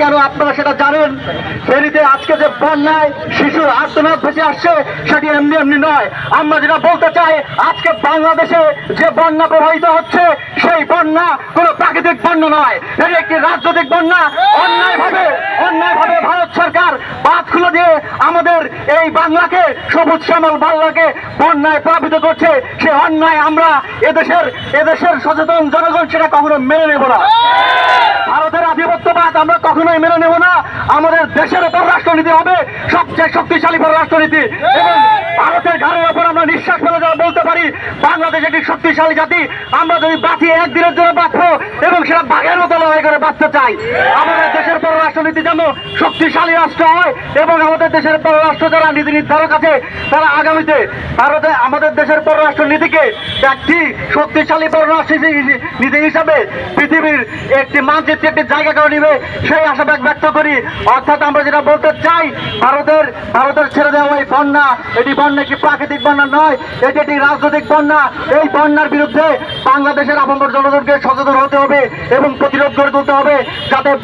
কেন আপনারা সেটা জানেন? ফেরিতে আজকে যে বন্যায় শিশুর আর্তনাদ ভেসে আসছে, সেটি এমনি এমনি নয়। আমরা যেটা বলতে চাই, আজকে বাংলাদেশে যে বন্যা প্রবাহিত হচ্ছে, সেই বন্যা কোনো প্রাকৃতিক বন্যা নয়। এটি একটি রাজনৈতিক বন্যা। অন্যায়ভাবে অন্যায়ভাবে ভারত সরকার বাদ খুলে দিয়ে আমাদের এই বাংলাকে, সবুজ শ্যামল বাংলাকে বন্যায় প্লাবিত করছে। সে অন্যায় আমরা এদেশের এদেশের সচেতন জনগণ সেটা কখনো মেনে নেব না। কখনোই মেনে নেব না। আমাদের দেশের উপর রাষ্ট্রনীতি হবে, সবচেয়ে শক্তিশালী পর রাষ্ট্রনীতি। এবং ভারতের ঘরের ওপর আমরা নিঃশ্বাস ফেলে যারা বলতে পারি, বাংলাদেশ একটি শক্তিশালী জাতি। আমরা যদি বাঁচিয়ে একদিনের জন্য বাঁচবো এবং সেটা বাঘের মতো লড়াই করে বাঁচতে চাই। আমাদের দেশের পররাষ্ট্রনীতি যেন শক্তিশালী রাষ্ট্র হয় এবং আমাদের দেশের পররাষ্ট্র যারা নীতি নির্ধারক আছে, তারা আগামীতে ভারতে আমাদের দেশের পররাষ্ট্র নীতিকে একটি শক্তিশালী পররাষ্ট্র নীতি- হিসাবে পৃথিবীর একটি মানচিত্রে একটি জায়গা করে নিবে, সেই আশাবাদ ব্যক্ত করি। অর্থাৎ আমরা যেটা বলতে চাই, ভারতের ভারতের ছেড়ে দেওয়া এই বন্যা, এটি বন্যা কি প্রাকৃতিক বন্যা নয়, এটি একটি রাজনৈতিক বন্যা। এই বন্যার বিরুদ্ধে বাংলাদেশের আপন জনগণকে সচেতন হতে হবে এবং প্রতিরোধ করে তুলতে হবে, যাতে